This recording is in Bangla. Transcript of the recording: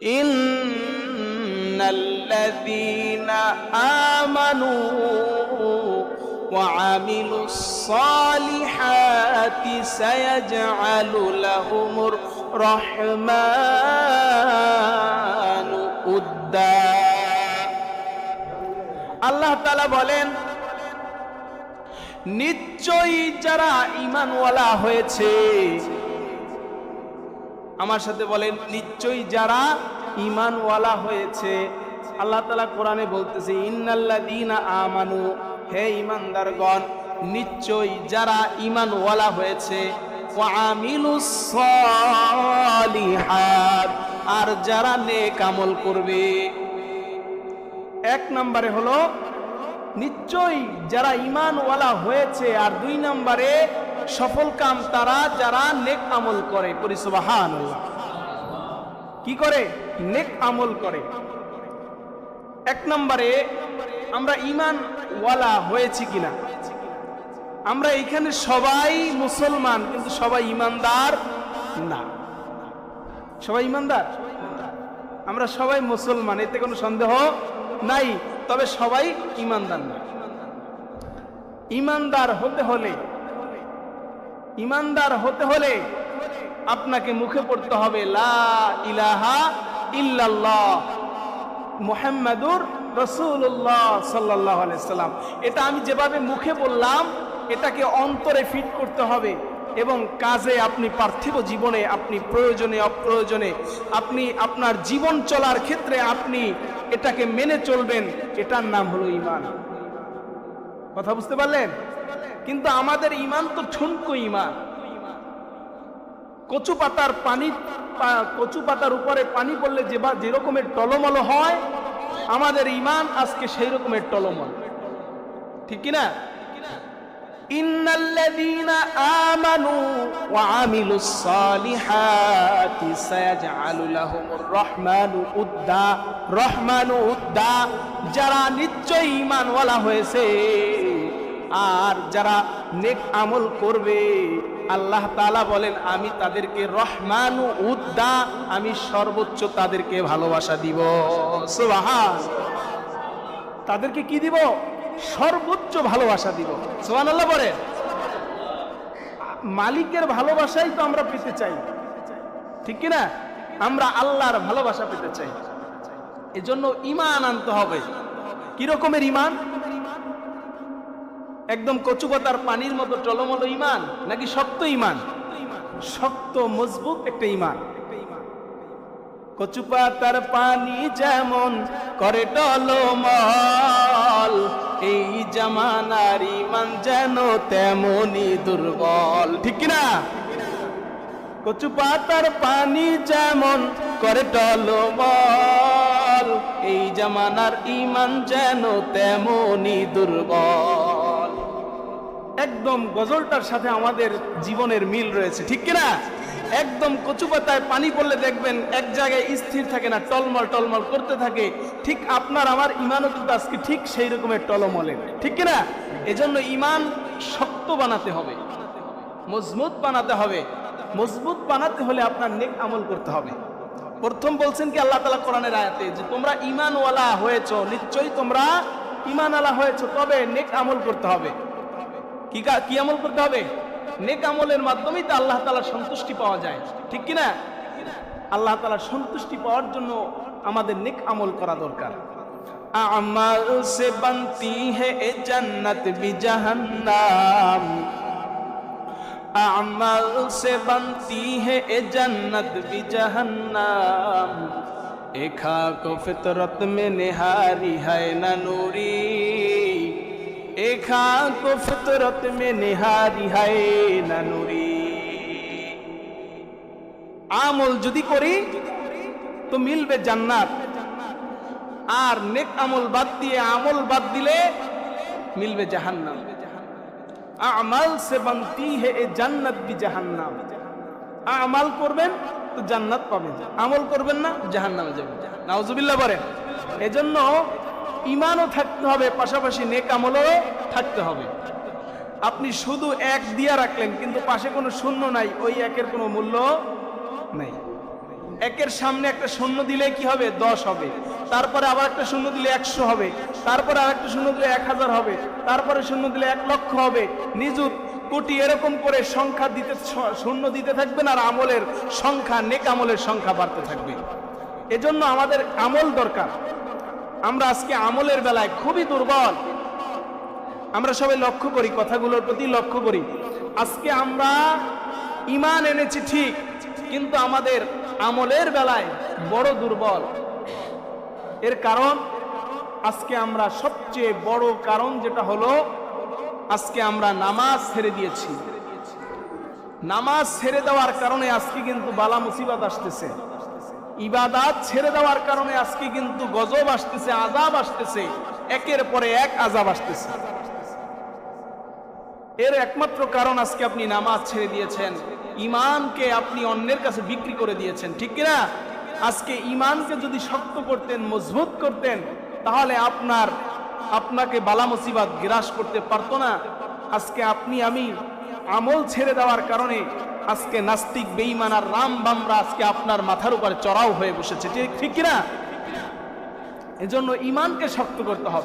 إن الذين آمنوا وعملوا الصالحات سيجعل لهم الرحمن উদ্দা আল্লাহ তাআলা বলেন নিশ্চয়ই যারা ইমানওয়ালা হয়েছে আমার সাথে বলেন, নিশ্চয়ই যারা ইমানওয়ালা হয়েছে। আল্লাহ তালা কোরআনে বলতেছে, ইন্নাল্লাযীনা আমানু। হে ইমানদারগণ নিশ্চয়ই যারা ইমানওয়ালা হয়েছে আর যারা নেক আমল করবে। এক নম্বরে হলো, নিশ্চয়ই যারা ইমানওয়ালা হয়েছে, আর দুই নম্বরে সফল কাম তারা, যারা নেক আমল করে। পরিসবাহান কি করে? নেক আমল করে। এক নম্বরে আমরা ইমানওয়ালা হয়েছি কিনা? আমরা এখানে সবাই মুসলমান, কিন্তু সবাই ইমানদার না। সবাই ইমানদার আমরা সবাই মুসলমান, এতে কোনো সন্দেহ নাই, তবে সবাই ইমানদার না। ইমানদার হতে হলে ইমানদার হতে হলে আপনাকে মুখে পড়তে হবে, লা ইলাহা ইল্লাল্লাহ মুহাম্মাদুর রসুল্লাহ সাল্লাহ সাল্লাম এটা আমি যেভাবে মুখে বললাম, এটাকে অন্তরে ফিট করতে হবে এবং কাজে আপনি পার্থিব জীবনে, আপনি প্রয়োজনে, অপ্রয়োজনে, আপনি আপনার জীবন চলার ক্ষেত্রে আপনি এটাকে মেনে চলবেন। এটার নাম হলো ইমান কথা বুঝতে পারলেন? কিন্তু আমাদের ইমান তো ঠুনকো ইমান। কচু পাতার পানি কচু পাতার উপরে পানি পড়লে যে বা যেরকমের টলমল হয়, আমাদের ইমান আজকে সেই রকমের টলমল। ঠিক কিনা? যারা নিশ্চয়ই ঈমানওয়ালা হয়েছে আর যারা নেক আমল করবে, আল্লাহ তাআলা বলেন, আমি তাদেরকে রহমানু উদ্দা, আমি সর্বোচ্চ তাদেরকে ভালোবাসা দিব। তাদেরকে কি দিব? সর্বোচ্চ ভালোবাসা দিব। সোহান আল্লাহ বলে মালিকের ভালোবাসাই তো আমরা পেতে চাই। ঠিক কি না আমরা আল্লাহর ভালোবাসা পেতে চাই। এজন্য ইমান আনতে হবে। কিরকমের ইমান একদম কচুপাতার পানির মতো টলমল ইমান নাকি শক্ত ইমান শক্ত, মজবুত একটা ইমান কচু পাতার পানি যেমন করে টলমল, এই জামানার ইমান যেন তেমনি দুর্বল। ঠিক কিনা? কচু পাতার পানি যেমন করে টলমল, এই জামানার ইমান যেন তেমনি দুর্বল। একদম গজলটার সাথে আমাদের জীবনের মিল রয়েছে, ঠিক কিনা? একদম কচু পাতায় পানি পড়লে দেখবেন এক জায়গায় স্থির থাকে না, টলমল টলমল করতে থাকে। ঠিক আপনার, আমার ইমানও কিন্তু আজকে ঠিক সেই রকমের টলমলে? ঠিক কিনা? এজন্য ইমান শক্ত বানাতে হবে, মজবুত বানাতে হবে। মজবুত বানাতে হলে আপনার নেক আমল করতে হবে। প্রথম বলছেন কি আল্লাহ তালা কোরআনের আয়াতে যে তোমরা ইমানওয়ালা হয়েছো, নিশ্চয়ই তোমরা ইমানওয়ালা হয়েছো, তবে নেক আমল করতে হবে। কি কা- আমল করতে হবে? নেক আমলের মাধ্যমেই তো আল্লাহ তালার সন্তুষ্টি পাওয়া যায়। ঠিক কি না আল্লাহ তালার সন্তুষ্টি পাওয়ার জন্য আমাদের নেক আমল করা দরকার। আমাল সে বানতি হে জান্নাত বি জাহান্নাম। আমাল সে বানতি হে জান্নাত বি জাহান্নাম। এখা কো ফিতরত মে নিহারি है না নূরি। خاں کو فطرت میں نہاری আমল যদি করি, তো মিলবে জান্নাত। আর নেক আমল বাদ দিয়ে আমল বাদ দিলে মিলবে জাহান্নাম। আমাল সে বানতি হে এ জান্নাত বি জাহান্নাম। আমাল করবেন, তো জান্নাত পাবেন। আমল করবেন না, জাহান্নামে যাবেন। নাউজুবিল্লাহ বলেন। এজন্য ইমানও থাকতে হবে, পাশাপাশি নেক আমলও থাকতে হবে। আপনি শুধু এক দিয়া রাখলেন, কিন্তু পাশে কোনো শূন্য নাই, ওই একের কোনো মূল্য নাই। একের সামনে একটা শূন্য দিলে কি হবে? দশ হবে। তারপরে আবার একটা শূন্য দিলে একশো হবে। তারপরে আর একটা শূন্য দিলে এক হাজার হবে। তারপরে শূন্য দিলে এক লক্ষ হবে। নিযুত কোটি এরকম করে সংখ্যা দিতে শূন্য দিতে থাকবেন আর আমলের সংখ্যা নেক আমলের সংখ্যা বাড়তে থাকবে। এজন্য আমাদের আমল দরকার। আমরা আজকে আমলের বেলায় খুবই দুর্বল। আমরা সবাই লক্ষ্য করি, কথাগুলোর প্রতি লক্ষ্য করি। আজকে আমরা ইমান এনেছি ঠিক, কিন্তু আমাদের আমলের বেলায় বড় দুর্বল। এর কারণ, আজকে আমরা সবচেয়ে বড় কারণ যেটা হলো, আজকে আমরা নামাজ ছেড়ে দিয়েছি। নামাজ ছেড়ে দেওয়ার কারণে আজকে কিন্তু বালা মুসিবত আসতেছে। ইবাদাত ছেড়ে দেওয়ার কারণে আজকে কিন্তু গজব আসতেছে আজাব আসতেছে। একের পরে এক আজাব আসতেছে। এর একমাত্র কারণ আজকে আপনি নামাজ ছেড়ে দিয়েছেন। ইমানকে আপনি অন্যের কাছে বিক্রি করে দিয়েছেন, ঠিক কিনা? আজকে ইমানকে যদি শক্ত করতেন, মজবুত করতেন, তাহলে আপনার, আপনাকে বালা মুসিবাত গ্রাস করতে পারতো না। আজকে আপনি, আমি আমল ছেড়ে দেওয়ার কারণে আজকে নাস্তিক বেঈমান আর রাম বামরা আজকে আপনার মাথার উপরে চড়াও হয়ে বসেছে। ঠিক কিনা? এজন্য ইমানকে শক্ত করতে হবে।